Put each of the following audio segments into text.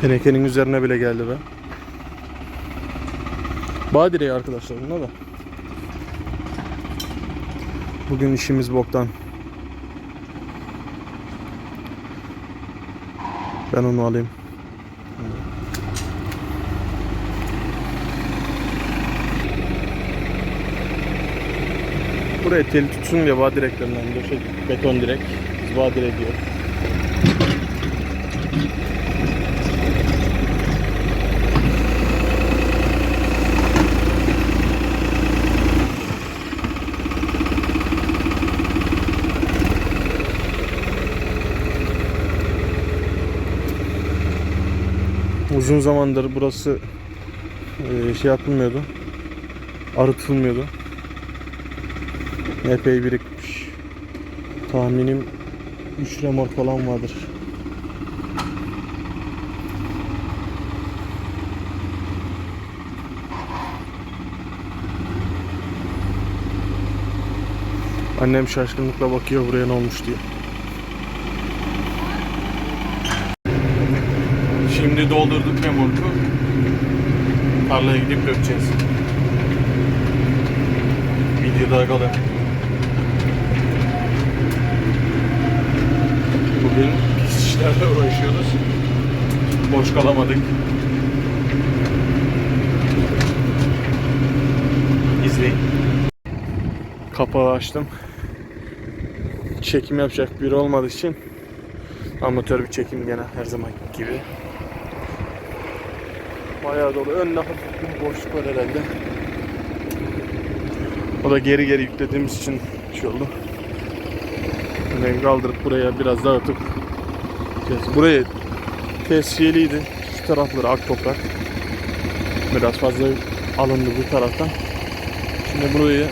Tenekenin üzerine bile geldi be. Bağ direği arkadaşlar buna da. Bugün işimiz boktan. Ben onu alayım. Buraya tel tutsun diye bağ direklerinden döşedik. Beton direk. Biz bağ direği diyor. Uzun zamandır burası e, şey yapılmıyordu. Arıtılmıyordu. Epey birikmiş. Tahminim 3 remork falan vardır. Annem şaşkınlıkla bakıyor buraya ne olmuş diye. Şimdi doldurduk remorku. Tarlaya gidip dökeceğiz. Videoda kalın. Bugün pis işlerle uğraşıyoruz. Boş kalamadık. İzleyin. Kapağı açtım. Çekim yapacak biri olmadığı için amatör bir çekim gene her zaman gibi. Bayağı dolu. Önde hafif bir boşluk var herhalde. O da geri geri yüklediğimiz için şey oldu. Böyle kaldırıp buraya biraz dağıtıp gideceğiz. Buraya tesviyeliydi. Şu tarafları ak toprak. Biraz fazla alındı bu taraftan. Şimdi burayı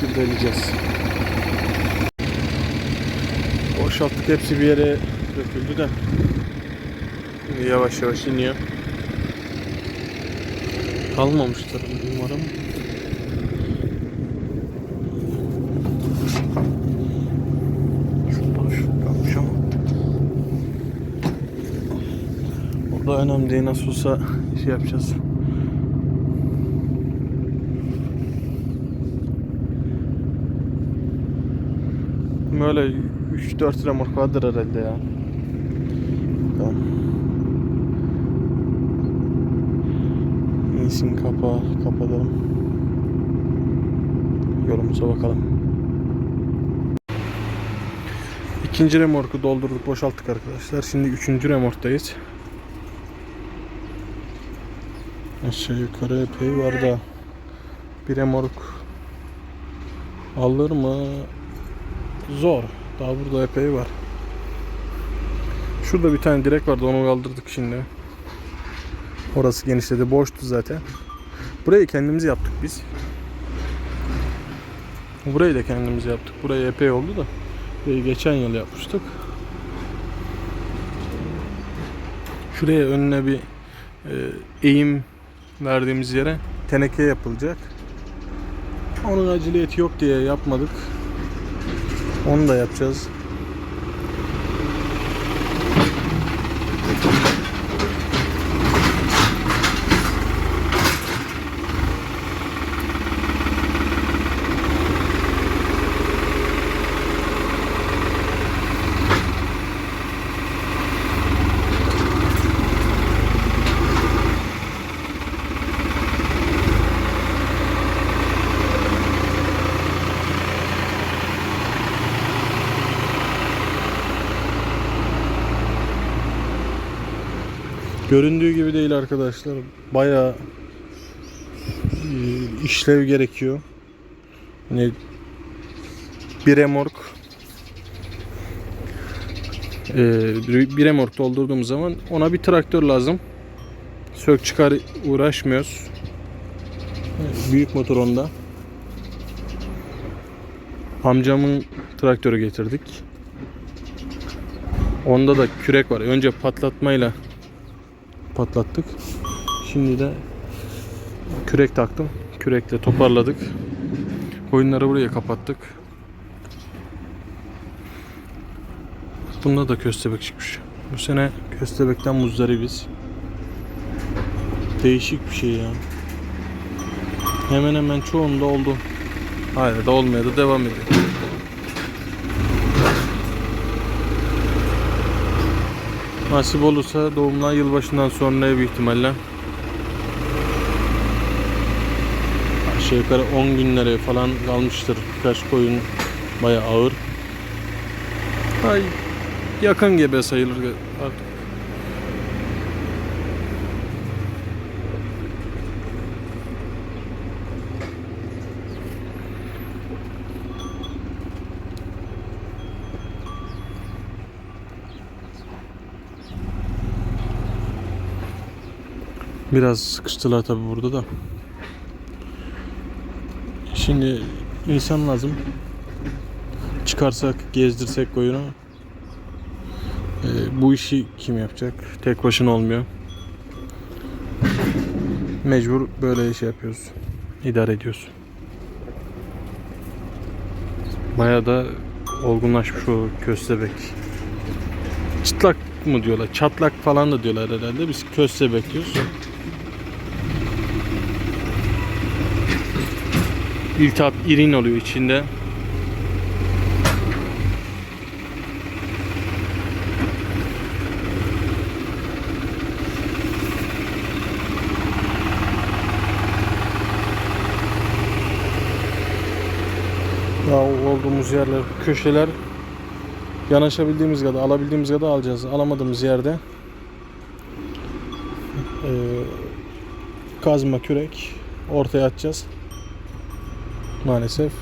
gübreleyeceğiz. Boşalttık hepsi bir yere döküldü de. Yavaş yavaş iniyor. Kalmamıştır umarım. Şurada şu kalmış ama. O da önemli değil nasıl olsa şey yapacağız. Böyle 3-4 remork vardır herhalde ya. Tamam. İnsin kapağı kapatalım. Yolumuza bakalım. İkinci remorku doldurduk boşalttık arkadaşlar. Şimdi üçüncü remorktayız. Aşağı yukarı epey var da bir remork alır mı? Zor. Daha burada epey var. Şurada bir tane direk vardı onu kaldırdık şimdi. Orası genişledi. Boştu zaten. Burayı kendimiz yaptık biz. Burayı da kendimiz yaptık. Burayı epey oldu da. Burayı geçen yıl yapmıştık. Şuraya önüne bir e, eğim verdiğimiz yere teneke yapılacak. Onun aciliyeti yok diye yapmadık. Onu da yapacağız. Göründüğü gibi değil arkadaşlar. Bayağı e, işlev gerekiyor. Yani bir remork bir remork doldurduğumuz zaman ona bir traktör lazım. Sök çıkar uğraşmıyoruz. Büyük motor onda. Amcamın traktörü getirdik. Onda da kürek var. Önce patlatmayla patlattık. Şimdi de kürek taktım. Kürekle toparladık. Koyunları buraya kapattık. Bunda da köstebek çıkmış. Bu sene köstebekten muzdaribiz. Değişik bir şey ya. Hemen hemen çoğunda oldu. Hayır da olmaya da devam ediyor. Nasip olursa doğumdan yılbaşından sonra büyük ihtimalle aşağı yukarı 10 günlere falan kalmıştır. Birkaç koyun baya ağır. Ay yakın gebe sayılır artık. Biraz sıkıştılar tabi burada da. Şimdi insan lazım. Çıkarsak, gezdirsek koyunu. Ee, bu işi kim yapacak? Tek başına olmuyor. Mecbur böyle şey yapıyoruz. İdare ediyoruz. Baya da olgunlaşmış o köstebek. Çıtlak mı diyorlar? Çatlak falan da diyorlar herhalde. Biz köstebek diyoruz. İltihap irin oluyor içinde. Ya olduğumuz yerler, köşeler yanaşabildiğimiz kadar, alabildiğimiz kadar alacağız. Alamadığımız yerde eee, kazma kürek ortaya atacağız. Maalesef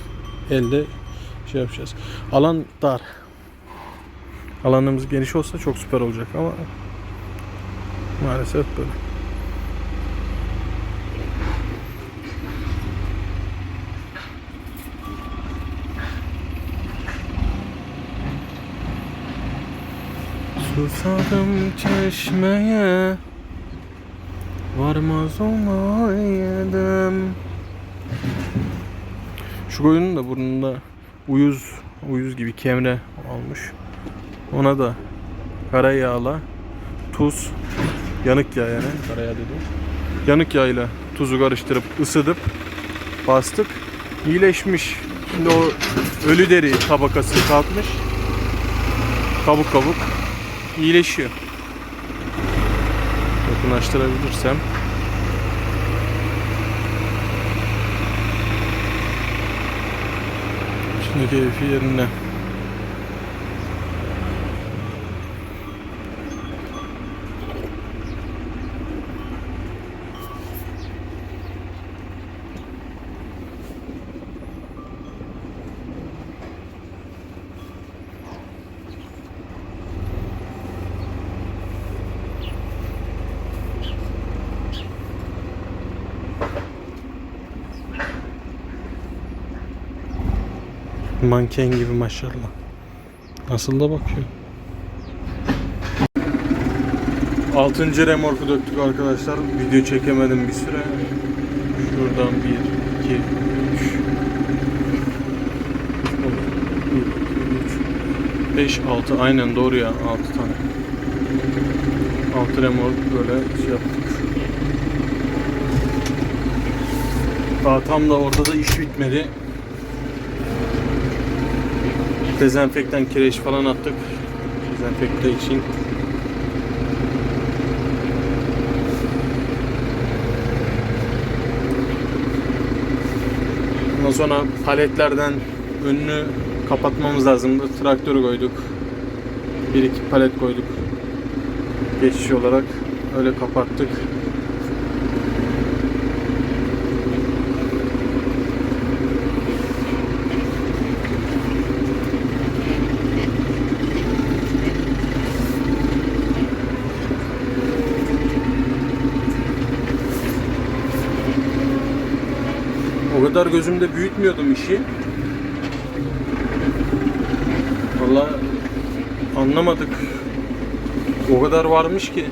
elde şey yapacağız. Alan dar. Alanımız geniş olsa çok süper olacak ama maalesef böyle. Susadım çeşmeye Varmaz olaydım Şu koyunun da burnunda uyuz uyuz gibi kemre olmuş. Ona da kara yağla tuz yanık yağ yani kara yağ dedim. Yanık yağıyla tuzu karıştırıp ısıtıp bastık. İyileşmiş. Şimdi o ölü deri tabakası kalkmış. Kabuk kabuk iyileşiyor. Yakınlaştırabilirsem. Şimdi keyfi yerinde. Manken gibi maşallah. Nasıl da bakıyor. Altıncı remorku döktük arkadaşlar. Video çekemedim bir süre. Şuradan bir, iki, üç. Beş, altı. Aynen doğru ya. Altı tane. Altı remork böyle şey yaptık. Daha tam da orada da iş bitmedi. Dezenfektan kireç falan attık. Dezenfekte için. Ondan sonra paletlerden önünü kapatmamız lazımdı. Traktörü koyduk. Bir iki palet koyduk. Geçiş olarak öyle kapattık. Kadar gözümde büyütmüyordum işi. Valla anlamadık. O kadar varmış ki.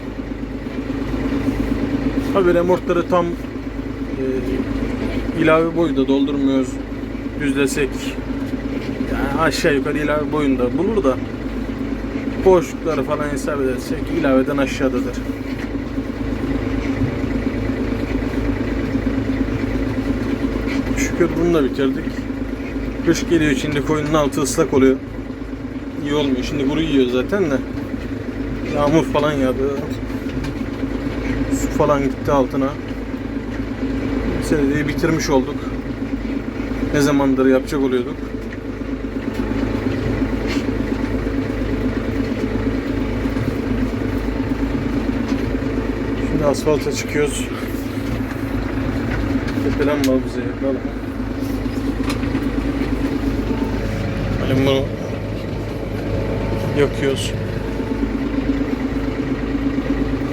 Tabi remortları tam e, ilave boyda doldurmuyoruz. Düzlesek yani aşağı yukarı ilave boyunda bulur da boşlukları falan hesap edersek ilaveden aşağıdadır. Şükür bunu da bitirdik. Kış geliyor şimdi koyunun altı ıslak oluyor. İyi olmuyor. Şimdi kuru yiyor zaten de. Yağmur falan yağdı. Su falan gitti altına. Seriyi bitirmiş olduk. Ne zamandır yapacak oluyorduk. Şimdi asfalta çıkıyoruz. Tepelen var bize yapalım. Bunu yakıyoruz.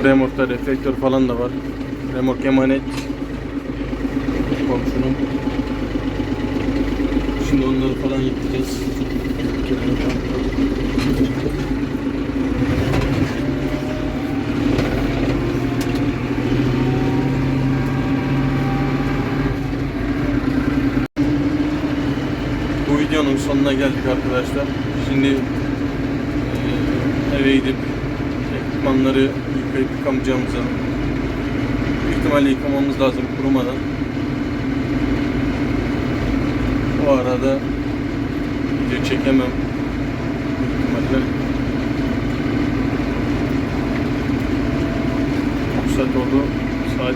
Remorkta reflektör falan da var. Remork emanet. Komşunun. Şimdi onları falan yıkayacağız. Videonun sonuna geldik arkadaşlar. Şimdi eee, eve gidip ekipmanları yıkayıp yıkamayacağımıza büyük ihtimalle yıkamamız lazım kurumadan. O arada video çekemem. Büyük saat oldu. Saat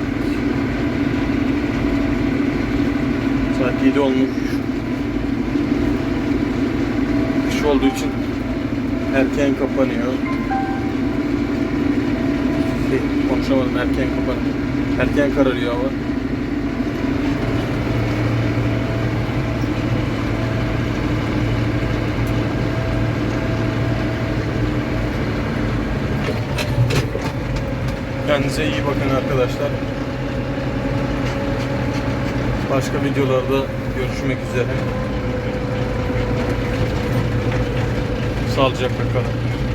Saat 7 olmuş. Kış olduğu için erken kapanıyor. Şey, konuşamadım erken kapanıyor. Erken kararıyor hava. Kendinize iyi bakın arkadaşlar. Başka videolarda görüşmek üzere. Sağlıcakla kalın.